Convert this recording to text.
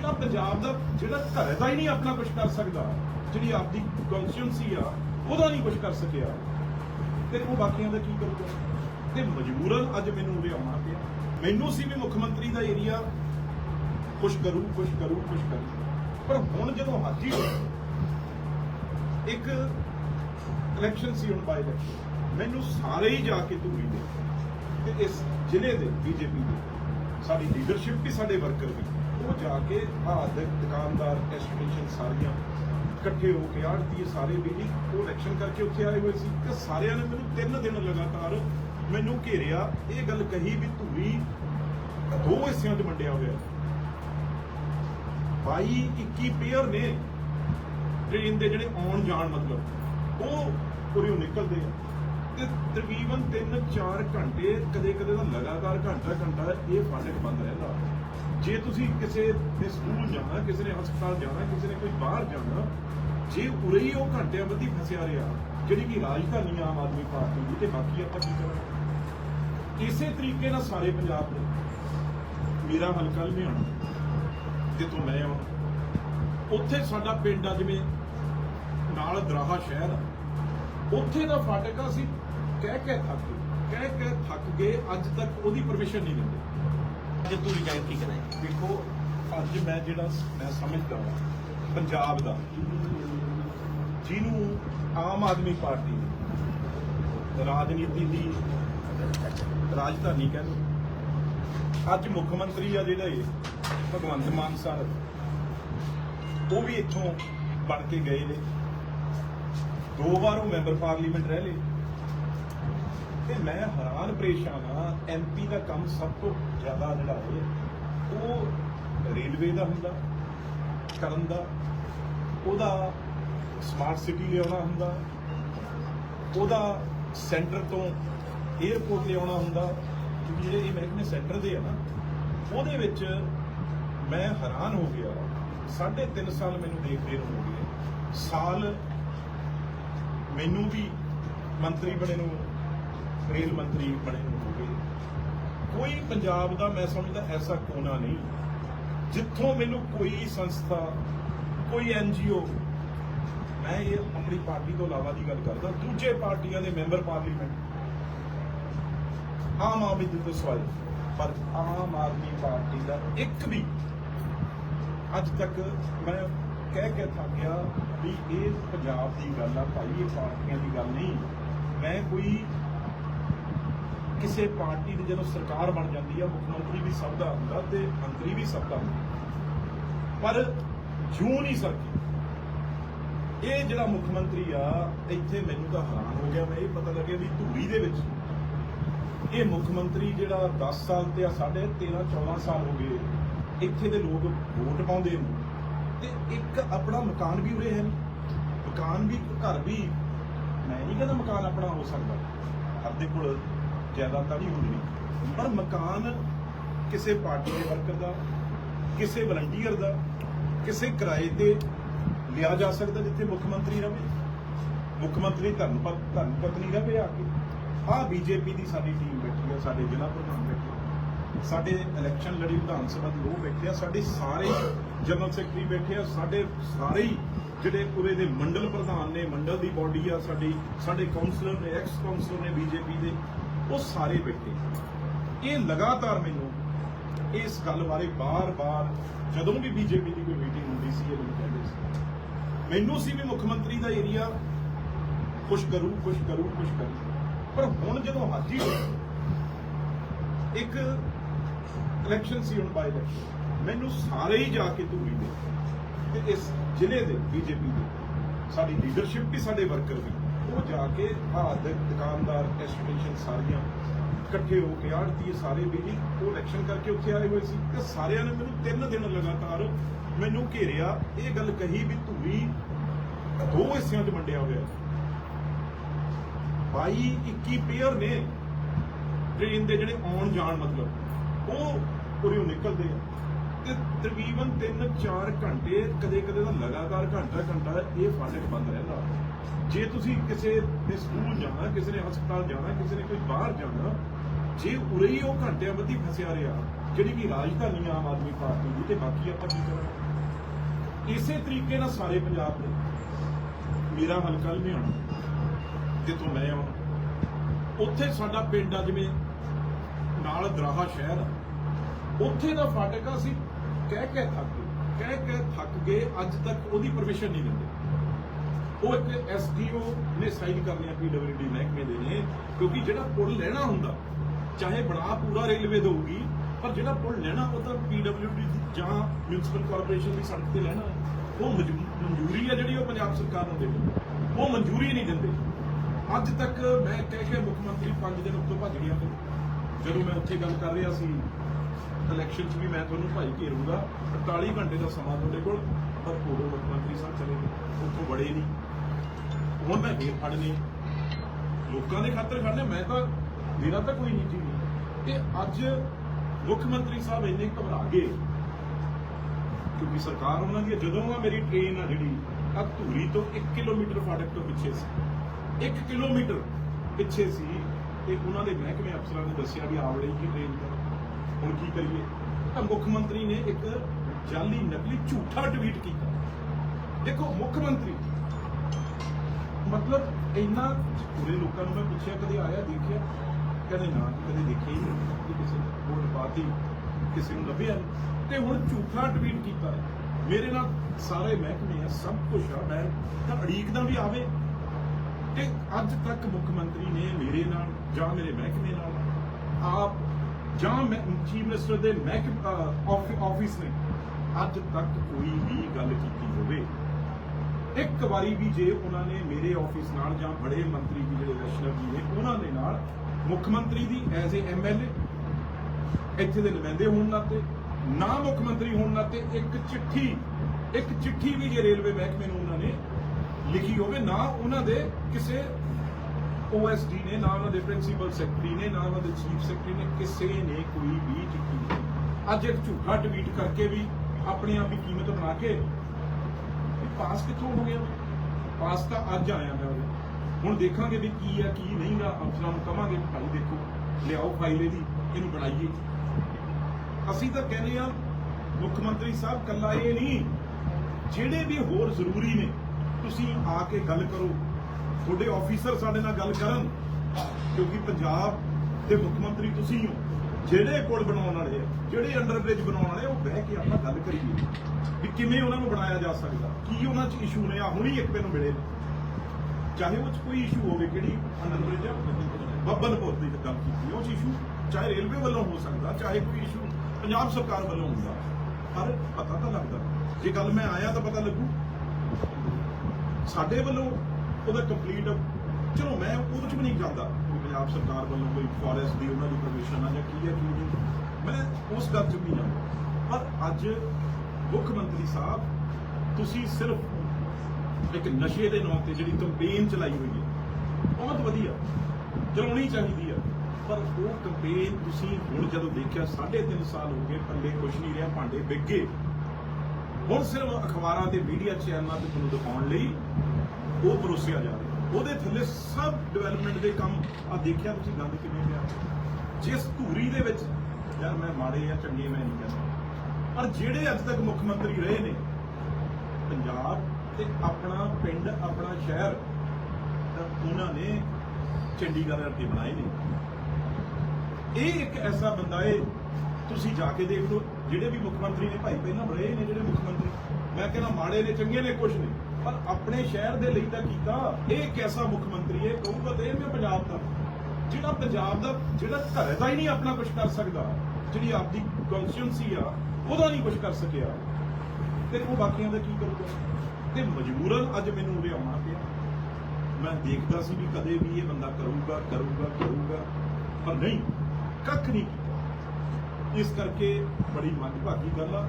ਜਿਹੜਾ ਪੰਜਾਬ ਦਾ ਜਿਹੜਾ ਘਰ ਦਾ ਹੀ ਨਹੀਂ ਆਪਣਾ ਕੁਝ ਕਰ ਸਕਦਾ, ਜਿਹੜੀ ਆਪਦੀ ਕੌਨਸਟੀਟਿਊਂਸੀ ਆ, ਉਹਦਾ ਨਹੀਂ ਕੁਝ ਕਰ ਸਕਿਆ। ਤੇ ਉਹ ਬਾਕੀਆਂ ਦਾ ਕੀ ਕਰੂਗਾ? ਤੇ ਮਜਬੂਰਨ ਅੱਜ ਮੈਨੂੰ ਉਰੇ ਆਉਣਾ ਪਿਆ। ਮੈਨੂੰ ਸੀ ਵੀ ਮੁੱਖ ਮੰਤਰੀ ਦਾ ਏਰੀਆ ਕੁਝ ਕਰੂ ਕੁਝ ਕਰੂ ਕੁਝ ਕਰੂ। ਪਰ ਹੁਣ ਜਦੋਂ ਹਾਜੀ ਹੋਇਆ ਇੱਕ ਇਲੈਕਸ਼ਨ ਸੀ ਹੁਣ ਬਾਈ ਇਲੈਕਸ਼ਨ ਮੈਨੂੰ ਸਾਰੇ ਹੀ ਜਾ ਕੇ ਧੂਰੀ ਦੇ। ਤੇ ਇਸ ਜ਼ਿਲ੍ਹੇ ਦੇ, ਬੀਜੇਪੀ ਦੇ। ਸਾਡੀ ਲੀਡਰਸ਼ਿਪ ਵੀ ਸਾਡੇ ਵਰਕਰ ਵੀ। ਉਹ ਜਾ ਕੇ ਆਹ ਦੁਕਾਨਦਾਰ ਐਸੋਸੀਏਸ਼ਨ ਸਾਰੀਆਂ ਇਕੱਠੇ ਹੋ ਕੇ ਆੜਤੀ ਸਾਰੇ ਵੀ ਉਹ ਇਲੈਕਸ਼ਨ ਕਰਕੇ ਉੱਥੇ ਆਏ ਹੋਏ ਸੀ ਤੇ ਸਾਰਿਆਂ ਨੇ ਮੈਨੂੰ ਤਿੰਨ ਦਿਨ ਲਗਾਤਾਰ ਮੈਨੂੰ ਘੇਰਿਆ। ਇਹ ਗੱਲ ਕਹੀ ਵੀ ਧੂਰੀ ਦੋ ਹਿੱਸਿਆਂ 'ਚ ਵੰਡਿਆ ਹੋਇਆ। 22 21 ਪੇਅਰ ਨੇ ਟ੍ਰੇਨ ਦੇ ਜਿਹੜੇ ਆਉਣ ਜਾਣ ਮਤਲਬ, ਉਹ ਉਰਿਓਂ ਨਿਕਲਦੇ ਆ। ਤੇ ਤਕਰੀਬਨ 3-4 ਘੰਟੇ ਕਦੇ ਕਦੇ ਤਾਂ ਲਗਾਤਾਰ ਘੰਟਾ ਘੰਟਾ ਇਹ ਫਾਟਕ ਬੰਦ ਰਹਿੰਦਾ। ਜੇ ਤੁਸੀਂ ਕਿਸੇ ਦੇ ਸਕੂਲ ਜਾਣਾ, ਕਿਸੇ ਨੇ ਹਸਪਤਾਲ ਜਾਣਾ, ਕਿਸੇ ਨੇ ਕੋਈ ਬਾਹਰ ਜਾਣਾ, ਜੇ ਉਰੇ ਹੀ ਉਹ ਘੰਟਿਆਂ ਬੱਧੀ ਫਸਿਆ ਰਿਹਾ, ਜਿਹੜੀ ਕਿ ਰਾਜਧਾਨੀ ਆਮ ਆਦਮੀ ਪਾਰਟੀ ਦੀ ਤੇ ਬਾਕੀ ਆਪਾਂ ਕੀ ਕਰਾਂਗੇ? ਇਸੇ ਤਰੀਕੇ ਨਾਲ ਸਾਰੇ ਪੰਜਾਬ ਦੇ, ਮੇਰਾ ਹਲਕਾ ਲੁਧਿਆਣਾ ਜਿੱਥੋਂ ਮੈਂ ਆਉਂ ਉੱਥੇ ਸਾਡਾ ਪਿੰਡ ਆ, ਜਿਵੇਂ ਨਾਲ ਦਰਾਹਾ ਸ਼ਹਿਰ ਆ, ਉੱਥੇ ਦਾ ਫਾਟਕ ਅਸੀਂ ਕਹਿ ਕੇ ਥੱਕ ਗਏ ਕਹਿ ਕੇ ਥੱਕ ਗਏ, ਅੱਜ ਤੱਕ ਉਹਦੀ ਪਰਮਿਸ਼ਨ ਨਹੀਂ ਦਿੰਦੇ ਜੇ ਤੁਸੀਂ ਜਾਇ ਕੀ ਕਰਾਂਗੇ ਦੇਖੋ, ਅੱਜ ਮੈਂ ਜਿਹੜਾ ਮੈਂ ਸਮਝਦਾ ਹਾਂ ਪੰਜਾਬ ਦਾ, ਜਿਹਨੂੰ ਆਮ ਆਦਮੀ ਪਾਰਟੀ ਨੇ, ਰਾਜਨੀਤੀ ਦੀ ਰਾਜਧਾਨੀ ਕਹਿ ਕਹਿੰਦੇ ਅੱਜ ਮੁੱਖ ਮੰਤਰੀ ਆ ਜਿਹੜਾ ਇਹ, ਭਗਵੰਤ ਮਾਨ ਸਾਹਿਬ ਉਹ ਵੀ ਇੱਥੋਂ ਬਣ ਕੇ ਗਏ ਨੇ। ਦੋ ਵਾਰ ਉਹ ਮੈਂਬਰ ਪਾਰਲੀਮੈਂਟ ਰਹਿ ਲਏ। ਤੇ ਮੈਂ ਹੈਰਾਨ ਪਰੇਸ਼ਾਨ ਆ ਐਮਪੀ ਦਾ ਕੰਮ ਸਭ ਤੋਂ ਜ਼ਿਆਦਾ ਜਿਹੜਾ ਹੈ, ਉਹ ਰੇਲਵੇ ਦਾ ਹੁੰਦਾ, ਕਰਨ ਦਾ, ਉਹਦਾ ਸਮਾਰਟ ਸਿਟੀ ਲਿਆਉਣਾ ਹੁੰਦਾ, ਉਹਦਾ ਸੈਂਟਰ ਤੋਂ 에어ਪੋਰਟ ਲਿਆਉਣਾ ਹੁੰਦਾ, ਕਿਉਂਕਿ ਜਿਹੜੇ ਇਹ ਮਹਿਕਮੇ ਸੈਂਟਰ ਦੇ ਆ ਨਾ, ਉਹਦੇ ਵਿੱਚ ਮੈਂ ਹੈਰਾਨ ਹੋ ਗਿਆ, ਸਾਢੇ ਤਿੰਨ ਸਾਲ ਮੈਨੂੰ ਦੇਖਦੇ ਨੂੰ ਹੋ ਗਏ ਸਾਲ ਮੈਨੂੰ ਵੀ ਮੰਤਰੀ ਬਣੇ ਨੂੰ ਰੇਲ ਮੰਤਰੀ ਬਣੇ ਨੂੰ ਹੋ ਕੋਈ ਪੰਜਾਬ ਦਾ ਮੈਂ ਸਮਝਦਾ ਐਸਾ ਕੋਨਾ ਨਹੀਂ। ਜਿੱਥੋਂ ਮੈਨੂੰ ਕੋਈ ਸੰਸਥਾ, ਕੋਈ ਐਨਜੀਓ ਮੈਂ ਇਹ ਆਪਣੀ ਪਾਰਟੀ ਤੋਂ ਇਲਾਵਾ ਦੀ ਗੱਲ ਕਰਦਾ, ਦੂਜੇ ਪਾਰਟੀਆਂ ਦੇ ਮੈਂਬਰ ਪਾਰਲੀਮੈਂਟ, ਆਮ ਆਦਮੀ ਤੋਂ ਸਵਾਲ। ਪਰ ਆਮ ਆਦਮੀ ਪਾਰਟੀ ਦਾ ਇੱਕ ਵੀ, ਅੱਜ ਤੱਕ ਮੈਂ ਕਹਿ ਕੇ ਥੱਕ ਗਿਆ ਵੀ ਇਹ ਪੰਜਾਬ ਦੀ ਗੱਲ ਆ, ਭਾਈ, ਇਹ ਪਾਰਟੀਆਂ ਦੀ ਗੱਲ ਨਹੀਂ। ਮੈਂ ਕੋਈ ਕਿਸੇ ਪਾਰਟੀ ਦੀ ਜਦੋਂ ਸਰਕਾਰ ਬਣ ਜਾਂਦੀ ਆ, ਮੁੱਖ ਮੰਤਰੀ ਵੀ ਸਭ ਦਾ ਹੁੰਦਾ ਤੇ ਮੰਤਰੀ ਵੀ ਸਭ ਦਾ ਹੁੰਦਾ। ਪਰ ਜੂ ਨਹੀਂ ਸਰਕੀ ਇਹ ਜਿਹੜਾ ਮੁੱਖ ਮੰਤਰੀ ਆ, ਇੱਥੇ ਮੈਨੂੰ ਤਾਂ ਹੈਰਾਨ ਹੋ ਗਿਆ, ਮੈਂ ਇਹ ਪਤਾ ਲੱਗਿਆ ਵੀ ਧੂਰੀ ਦੇ ਵਿੱਚ। ਇਹ ਮੁੱਖ ਮੰਤਰੀ ਜਿਹੜਾ 10 ਸਾਲ ਤੇ ਆ ਸਾਡੇ 13 14 ਸਾਲ ਹੋ ਗਏ, ਇੱਥੇ ਦੇ ਲੋਕ ਵੋਟ ਪਾਉਂਦੇ ਨੇ ਤੇ ਇੱਕ ਆਪਣਾ ਮਕਾਨ ਵੀ ਉਰੇ ਹੈ ਮਕਾਨ ਵੀ, ਘਰ ਵੀ। ਮੈਂ ਨਹੀਂ ਕਹਿੰਦਾ ਮਕਾਨ ਆਪਣਾ ਹੋ ਸਕਦਾ। ਹਰ ਦੇ ਕੋਲ ਜ਼ਿਆਦਾ ਤਾਂ ਨਹੀਂ ਹੁੰਦੀ। ਪਰ ਮਕਾਨ ਕਿਸੇ ਪਾਰਟੀ ਦੇ ਵਰਕਰ ਦਾ, ਕਿਸੇ ਵਲੰਟੀਅਰ ਦਾ, ਕਿਸੇ ਕਿਰਾਏ ਤੇ ਲਿਆ ਜਾ ਸਕਦਾ ਜਿੱਥੇ ਮੁੱਖ ਮੰਤਰੀ ਰਵੇ। ਮੁੱਖ ਮੰਤਰੀ ਧਰਮ ਪਤ- ਰਵੇ ਆ ਕੇ। ਆਹ ਬੀਜੇਪੀ ਦੀ ਸਾਡੀ ਟੀਮ ਬੈਠੀ ਆ, ਸਾਡੇ ਜ਼ਿਲ੍ਹਾ ਪ੍ਰਧਾਨ ਬੈਠੇ ਸਾਡੇ ਇਲੈਕਸ਼ਨ ਲੜੀ ਵਿਧਾਨ ਸਭਾ ਦੇ ਲੋਕ ਬੈਠੇ ਆ, ਸਾਡੇ ਸਾਰੇ ਜਨਰਲ ਸੈਕਟਰੀ ਬੈਠੇ ਆ, ਸਾਡੇ ਸਾਰੇ ਜਿਹੜੇ ਪੂਰੇ ਦੇ ਮੰਡਲ ਪ੍ਰਧਾਨ ਨੇ, ਮੰਡਲ ਦੀ ਬਾਡੀ ਆ ਸਾਡੀ, ਸਾਡੇ ਕਾਉਂਸਲਰ ਨੇ ਐਕਸ ਕਾਉਂਸਲਰ ਨੇ ਬੀਜੇਪੀ ਦੇ। ਉਹ ਸਾਰੇ ਬੈਠੇ ਇਹ ਲਗਾਤਾਰ ਮੈਨੂੰ ਇਸ ਗੱਲ ਬਾਰੇ ਬਾਰ-ਬਾਰ, ਜਦੋਂ ਵੀ ਬੀਜੇਪੀ ਦੀ ਕੋਈ ਮੀਟਿੰਗ ਹੁੰਦੀ ਸੀ, ਇਹ ਮੈਨੂੰ ਕਹਿੰਦੇ ਸੀ। ਮੈਨੂੰ ਸੀ ਵੀ ਮੁੱਖ ਮੰਤਰੀ ਦਾ ਏਰੀਆ ਕੁਛ ਕਰੂ ਕੁਛ ਕਰੂ ਕੁਛ ਕਰੂ। ਪਰ ਹੁਣ ਜਦੋਂ ਹਾਜੀ ਹੋਇਆ ਇੱਕ ਇਲੈਕਸ਼ਨ ਸੀ ਹੁਣ ਬਾਈ ਇਲੈਕਸ਼ਨ ਮੈਨੂੰ ਸਾਰੇ ਹੀ ਜਾ ਕੇ ਤੂੰ ਦੇ। ਤੇ ਇਸ ਜ਼ਿਲ੍ਹੇ ਦੇ ਬੀਜੇਪੀ ਦੇ ਸਾਡੀ ਲੀਡਰਸ਼ਿਪ ਵੀ ਸਾਡੇ ਵਰਕਰ ਵੀ। ਉਹ ਜਾ ਕੇ ਆਹ ਦੁਕਾਨਦਾਰ ਐਸੋਸੀਏਸ਼ਨ ਸਾਰੀਆਂ ਇਕੱਠੇ ਹੋ ਕੇ ਆੜਤੀ ਸਾਰੇ ਵੀ ਉਹ ਇਲੈਕਸ਼ਨ ਕਰਕੇ ਉੱਥੇ ਆਏ ਹੋਏ ਸੀ ਤੇ ਸਾਰਿਆਂ ਨੇ ਮੈਨੂੰ ਤਿੰਨ ਦਿਨ ਲਗਾਤਾਰ ਮੈਨੂੰ ਘੇਰਿਆ, ਇਹ ਗੱਲ ਕਹੀ ਵੀ ਧੂਰੀ ਦੋ ਹਿੱਸਿਆਂ 'ਚ ਵੰਡਿਆ ਹੋਇਆ। 22 21 ਪੇਅਰ ਨੇ ਟ੍ਰੇਨ ਦੇ ਜਿਹੜੇ ਆਉਣ ਜਾਣ ਮਤਲਬ, ਉਹ ਉਰਿਓਂ ਨਿਕਲਦੇ ਆ। ਤੇ ਤਕਰੀਬਨ 3-4 ਘੰਟੇ ਕਦੇ ਕਦੇ ਤਾਂ ਲਗਾਤਾਰ ਘੰਟਾ ਘੰਟਾ ਇਹ ਫਾਟਕ ਬੰਦ ਰਹਿੰਦਾ। ਜੇ ਤੁਸੀਂ ਕਿਸੇ ਦੇ ਸਕੂਲ ਜਾਣਾ, ਕਿਸੇ ਨੇ ਹਸਪਤਾਲ ਜਾਣਾ, ਕਿਸੇ ਨੇ ਕੋਈ ਬਾਹਰ ਜਾਣਾ, ਜੇ ਉਰੇ ਹੀ ਉਹ ਘੰਟਿਆਂ ਬੱਧੀ ਫਸਿਆ ਰਿਹਾ, ਜਿਹੜੀ ਕਿ ਰਾਜਧਾਨੀ ਆਮ ਆਦਮੀ ਪਾਰਟੀ ਦੀ, ਤੇ ਬਾਕੀ ਆਪਾਂ ਕੀ ਕਰਾਂਗੇ? ਇਸੇ ਤਰੀਕੇ ਨਾਲ ਸਾਰੇ ਪੰਜਾਬ ਦੇ। ਮੇਰਾ ਹਲਕਾ ਲੁਧਿਆਣਾ ਜਿੱਥੋਂ ਮੈਂ ਆਉਣਾ। ਉੱਥੇ ਸਾਡਾ ਪਿੰਡ ਆ, ਜਿਵੇਂ ਨਾਲ ਦਰਾਹਾ ਸ਼ਹਿਰ ਆ। ਉੱਥੇ ਦਾ ਫਾਟਕ ਅਸੀਂ ਕਹਿ ਕੇ ਥੱਕ ਗਏ ਕਹਿ ਕੇ ਥੱਕ ਗਏ, ਅੱਜ ਤੱਕ ਉਹਦੀ ਪਰਮਿਸ਼ਨ ਨਹੀਂ ਦਿੰਦੇ। ਉਹ ਇੱਕ ਐਸਡੀਓ ਨੇ ਸਾਈਨ ਕਰਨੇ ਆ ਪੀਡਬਲਯੂਡੀ ਮਹਿਕਮੇ ਦੇ ਨੇ, ਕਿਉਂਕਿ ਜਿਹੜਾ ਪੁਲ ਲੈਣਾ ਹੁੰਦਾ, ਚਾਹੇ ਬਣਾ ਪੂਰਾ ਰੇਲਵੇ ਦਊਗੀ, ਪਰ ਜਿਹੜਾ ਪੁਲ ਲੈਣਾ ਉਹ ਤਾਂ ਪੀਡਬਲਯੂਡੀ ਜਾਂ ਮਿਊਨਿਸਪਲ ਕਾਰਪੋਰੇਸ਼ਨ ਦੀ ਸੜਕ ਤੇ ਲੈਣਾ। ਉਹ ਮਨਜ਼ੂ- ਮਨਜ਼ੂਰੀ ਹੈ ਜਿਹੜੀ ਉਹ ਪੰਜਾਬ ਸਰਕਾਰ ਨੂੰ ਦੇਵੇ ਉਹ ਮਨਜ਼ੂਰੀ ਨਹੀਂ ਦਿੰਦੇ। ਅੱਜ ਤੱਕ ਮੈਂ ਕਹਿ ਕੇ ਮੁੱਖ ਮੰਤਰੀ 5 ਦਿਨ ਉੱਤੋਂ ਭੱਜ ਗਿਆ ਜਦੋਂ ਮੈਂ ਉੱਥੇ ਗੱਲ ਕਰ ਰਿਹਾ ਸੀ ਇਲੈਕਸ਼ਨ 'ਚ ਵੀ ਮੈਂ ਤੁਹਾਨੂੰ ਭਾਈ ਘੇਰੂੰਗਾ 48 ਘੰਟੇ ਦਾ ਸਮਾਂ ਤੁਹਾਡੇ ਕੋਲ, ਪਰ ਉਦੋਂ ਮੁੱਖ ਮੰਤਰੀ ਸਾਹਿਬ ਚਲੇ ਗਏ। ਉੱਥੋਂ ਬੜੇ ਨਹੀਂ। ਹੁਣ ਮੈਂ ਫੇਰ ਫੜਨੇ ਲੋਕਾਂ ਦੇ ਖਾਤਰ ਖੜਨੇ ਮੈਂ ਤਾਂ ਮੇਰਾ ਤਾਂ ਕੋਈ ਨੀਤੀ ਨਹੀਂ। ਤੇ ਅੱਜ ਮੁੱਖ ਮੰਤਰੀ ਸਾਹਿਬ ਇੰਨੇ ਘਬਰਾ ਗਏ ਕਿਉਂਕਿ ਸਰਕਾਰ ਉਹਨਾਂ ਦੀ ਜਦੋਂ ਆ ਮੇਰੀ ਟ੍ਰੇਨ ਆ ਜਿਹੜੀ ਆ ਧੂਰੀ ਤੋਂ 1 ਕਿਲੋਮੀਟਰ ਫਾਟਕ ਤੋਂ ਪਿੱਛੇ ਸੀ। 1 ਕਿਲੋਮੀਟਰ ਪਿੱਛੇ ਸੀ ਤੇ ਉਹਨਾਂ ਦੇ ਮਹਿਕਮੇ ਅਫਸਰਾਂ ਨੇ ਦੱਸਿਆ ਵੀ ਆਵੜੇ ਕੀ ਟ੍ਰੇਨ ਦਾ। ਹੁਣ ਕੀ ਕਰੀਏ? ਤਾਂ ਮੁੱਖ ਮੰਤਰੀ ਨੇ ਇੱਕ ਜਾਲੀ ਨਕਲੀ ਝੂਠਾ ਟਵੀਟ ਕੀਤਾ। ਦੇਖੋ, ਮੁੱਖ ਮੰਤਰੀ ਮਤਲਬ ਇੰਨਾ ਪੂਰੇ ਲੋਕਾਂ ਨੂੰ ਮੈਂ ਪੁੱਛਿਆ, ਕਦੇ ਆਇਆ, ਦੇਖਿਆ? ਕਦੇ ਨਾ, ਕਦੇ ਦੇਖਿਆ ਹੀ ਨਹੀਂ ਕਿ ਕਿਸੇ ਨੇ ਵੋਟ ਪਾਤੀ, ਕਿਸੇ ਨੂੰ ਲੱਭਿਆ ਨਹੀਂ। ਤੇ ਹੁਣ ਝੂਠਾ ਟਵੀਟ ਕੀਤਾ ਮੇਰੇ ਨਾਲ ਸਾਰੇ ਮਹਿਕਮੇ ਆ, ਸਭ ਕੁਝ ਆ, ਮੈਂ ਤਾਂ ਅੜੀਕਦਾ ਵੀ ਆਵੇ। ਤੇ ਅੱਜ ਤੱਕ ਮੁੱਖ ਮੰਤਰੀ ਨੇ ਮੇਰੇ ਨਾਲ ਜਾਂ ਮੇਰੇ ਮਹਿਕਮੇ ਨਾਲ, ਆਪ ਜਾਂ ਚੀਫ ਮਿਨਿਸਟਰ ਦੇ ਮਹਿਕਮੇ ਆਫਿਸ ਨੇ, ਅੱਜ ਤੱਕ ਕੋਈ ਵੀ ਗੱਲ ਕੀਤੀ ਇੱਕ ਵਾਰੀ ਵੀ ਜੇ ਉਹਨਾਂ ਨੇ ਮੇਰੇ ਆਫਿਸ ਨਾਲ ਜਾਂ ਬੜੇ ਮੰਤਰੀ ਵੀ ਜਿਹੜੇ ਵੈਸ਼ਨਵ ਜੀ ਨੇ, ਉਹਨਾਂ ਦੇ ਨਾਲ ਮੁੱਖ ਮੰਤਰੀ ਦੀ ਐਜ਼ ਏ ਐਮਐਲਏ ਇੱਥੇ ਦੇ ਨੁਮਾਇੰਦੇ ਹੋਣ ਨਾਤੇ, ਨਾ ਮੁੱਖ ਮੰਤਰੀ ਹੋਣ ਨਾਤੇ, ਇੱਕ ਚਿੱਠੀ ਇੱਕ ਚਿੱਠੀ ਵੀ ਜੇ ਰੇਲਵੇ ਮਹਿਕਮੇ ਨੂੰ ਉਹਨਾਂ ਨੇ ਲਿਖੀ ਹੋਵੇ, ਨਾ ਉਹਨਾਂ ਦੇ ਕਿਸੇ ਓਐਸਡੀ ਨੇ, ਨਾ ਉਹਨਾਂ ਦੇ ਪ੍ਰਿੰਸੀਪਲ ਸੈਕਟਰੀ ਨੇ, ਨਾ ਉਹਨਾਂ ਦੇ ਚੀਫ ਸੈਕਟਰੀ ਨੇ, ਕਿਸੇ ਨੇ ਕੋਈ ਵੀ ਚਿੱਠੀ ਅੱਜ ਇੱਕ ਝੂਠਾ ਟਵੀਟ ਕਰਕੇ ਵੀ ਆਪਣੇ ਆਪ ਦੀ ਕੀਮਤ ਬਣਾ ਕੇ ਪਾਸ ਕਿੱਥੋਂ ਹੋ ਗਿਆ? ਪਾਸ ਤਾਂ ਅੱਜ ਆਇਆ ਮੈਂ ਉਹਦੇ ਹੁਣ ਦੇਖਾਂਗੇ ਵੀ ਕੀ ਆ, ਕੀ ਨਹੀਂ ਨਹੀਂਗਾ ਅਫਸਰਾਂ ਨੂੰ ਕਵਾਂਗੇ, ਭਾਈ ਦੇਖੋ, ਲਿਆਓ ਫਾਈਲ ਇਹਦੀ, ਇਹਨੂੰ ਬਣਾਈਏ। ਅਸੀਂ ਤਾਂ ਕਹਿੰਦੇ ਆ ਮੁੱਖ ਮੰਤਰੀ ਸਾਹਿਬ ਕੱਲਾ ਇਹ ਨਹੀਂ, ਜਿਹੜੇ ਵੀ ਹੋਰ ਜ਼ਰੂਰੀ ਨੇ, ਤੁਸੀਂ ਆ ਕੇ ਗੱਲ ਕਰੋ। ਤੁਹਾਡੇ ਆਫੀਸਰ ਸਾਡੇ ਨਾਲ ਗੱਲ ਕਰਨ, ਕਿਉਂਕਿ ਪੰਜਾਬ ਦੇ ਮੁੱਖ ਮੰਤਰੀ ਤੁਸੀਂ ਹੋ। ਜਿਹੜੇ ਕੋਲ ਬਣਾਉਣ ਵਾਲੇ ਆ, ਜਿਹੜੇ ਅੰਡਰਬ੍ਰਿਜ ਬਣਾਉਣ ਵਾਲੇ ਉਹ ਬਹਿ ਕੇ ਆਪਾਂ ਗੱਲ ਕਰੀਏ ਵੀ ਕਿਵੇਂ ਉਹਨਾਂ ਨੂੰ ਬਣਾਇਆ ਜਾ ਸਕਦਾ, ਕੀ ਉਹਨਾਂ 'ਚ ਇਸ਼ੂ ਨੇ, ਆ ਹੁਣੀ ਇੱਕ ਮੈਨੂੰ ਮਿਲੇ। ਚਾਹੇ ਉਹ 'ਚ ਕੋਈ ਇਸ਼ੂ ਹੋਵੇ, ਕਿਹੜੀ ਅੰਡਰਬ੍ਰਿਜ ਆ ਬੱਬਨਪੁਰ ਦੀ ਗੱਲ ਕੀਤੀ ਉਹ 'ਚ ਇਸ਼ੂ ਚਾਹੇ ਰੇਲਵੇ ਵੱਲੋਂ ਹੋ ਸਕਦਾ, ਚਾਹੇ ਕੋਈ ਇਸ਼ੂ ਪੰਜਾਬ ਸਰਕਾਰ ਵੱਲੋਂ ਹੁੰਦਾ, ਪਰ ਪਤਾ ਤਾਂ ਲੱਗਦਾ। ਜੇ ਗੱਲ ਮੈਂ ਆਇਆ ਤਾਂ ਪਤਾ ਲੱਗੂ। ਸਾਡੇ ਵੱਲੋਂ ਉਹਦਾ ਕੰਪਲੀਟ ਚਲੋ ਮੈਂ ਉਹਦੇ 'ਚ ਵੀ ਨਹੀਂ ਜਾਂਦਾ। ਪੰਜਾਬ ਸਰਕਾਰ ਵੱਲੋਂ ਕੋਈ ਫੋਰੈਸਟ ਦੀ ਉਹਨਾਂ ਦੀ ਪਰਮਿਸ਼ਨ ਆ ਜਾਂ ਕੀ ਹੈ ਕੀ ਨਹੀਂ, ਮੈਂ ਉਸ ਗੱਲ 'ਚ ਵੀ ਜਾਂ ਪਰ ਅੱਜ ਮੁੱਖ ਮੰਤਰੀ ਸਾਹਿਬ, ਤੁਸੀਂ ਸਿਰਫ ਇੱਕ ਨਸ਼ੇ ਦੇ ਨਾਂ ਤੇ ਜਿਹੜੀ ਕੰਪੇਨ ਚਲਾਈ ਹੋਈ ਹੈ, ਬਹੁਤ ਵਧੀਆ, ਚਲਾਉਣੀ ਚਾਹੀਦੀ ਆ। ਪਰ ਉਹ ਕੰਪੇਨ ਤੁਸੀਂ ਹੁਣ ਜਦੋਂ ਦੇਖਿਆ 3.5 ਸਾਲ ਹੋ ਗਏ, ਪੱਲੇ ਕੁਛ ਨਹੀਂ ਰਿਹਾ, ਭਾਂਡੇ ਵਿਕ ਹੁਣ ਸਿਰਫ ਅਖਬਾਰਾਂ ਤੇ ਮੀਡੀਆ ਚੈਨਲਾਂ ਤੇ ਤੁਹਾਨੂੰ ਦਿਖਾਉਣ ਲਈ ਉਹ ਪਰੋਸਿਆ ਜਾ ਰਿਹਾ। ਉਹਦੇ ਥੱਲੇ ਸਭ ਡਿਵੈਲਪਮੈਂਟ ਦੇ ਕੰਮ ਆ ਦੇਖਿਆ ਤੁਸੀਂ ਗੰਦ ਕਿਵੇਂ ਪਿਆ? ਜਿਸ ਧੂਰੀ ਦੇ ਵਿੱਚ, ਯਾਰ ਮੈਂ ਮਾੜੇ ਜਾਂ ਚੰਗੇ ਮੈਂ ਨਹੀਂ ਕਹਿੰਦਾ। ਪਰ ਜਿਹੜੇ ਅੱਜ ਤੱਕ ਮੁੱਖ ਮੰਤਰੀ ਰਹੇ ਨੇ, ਪੰਜਾਬ ਤੇ ਆਪਣਾ ਪਿੰਡ, ਆਪਣਾ ਸ਼ਹਿਰ ਉਹਨਾਂ ਨੇ ਚੰਡੀਗੜ੍ਹ ਵਰਗੇ ਬਣਾਏ ਨੇ। ਇਹ ਇੱਕ ਐਸਾ ਬੰਦਾ ਏ, ਤੁਸੀਂ ਜਾ ਕੇ ਦੇਖ ਲਓ, ਜਿਹੜੇ ਵੀ ਮੁੱਖ ਮੰਤਰੀ ਨੇ, ਭਾਈ ਪਹਿਲਾਂ ਰਹੇ ਨੇ ਜਿਹੜੇ ਮੁੱਖ ਮੰਤਰੀ। ਮੈਂ ਕਹਿੰਦਾ ਮਾੜੇ ਨੇ, ਚੰਗੇ ਨੇ, ਕੁਛ ਨਹੀਂ। ਪਰ ਆਪਣੇ ਸ਼ਹਿਰ ਦੇ ਲਈ ਤਾਂ ਕੀਤਾ ਇਹ ਇੱਕ ਮੁੱਖ ਮੰਤਰੀ ਏ ਕਹੂਗਾ ਤੇ ਮੈਂ ਪੰਜਾਬ ਦਾ। ਜਿਹੜਾ ਪੰਜਾਬ ਦਾ, ਜਿਹੜਾ ਘਰ ਦਾ ਹੀ ਨਹੀਂ ਆਪਣਾ ਕੁਝ ਕਰ ਸਕਦਾ, ਜਿਹੜੀ ਆਪਦੀ ਕਨਸਟੀਟਿਊਂਸੀ ਆ, ਉਹਦਾ ਨਹੀਂ ਕੁਝ ਕਰ ਸਕਿਆ। ਤੇ ਉਹ ਬਾਕੀਆਂ ਦਾ ਕੀ ਕਰੂਗਾ? ਤੇ ਮਜਬੂਰਨ ਅੱਜ ਮੈਨੂੰ ਉਰੇ ਆਉਣਾ ਪਿਆ। ਮੈਂ ਦੇਖਦਾ ਸੀ ਵੀ ਕਦੇ ਵੀ ਇਹ ਬੰਦਾ ਕਰੂਗਾ ਕਰੂਗਾ ਕਰੂਗਾ, ਪਰ ਨਹੀਂ, ਕੱਖ ਨਹੀਂ ਕੀਤਾ। ਇਸ ਕਰਕੇ ਬੜੀ ਮੰਦਭਾਗੀ ਗੱਲ ਆ।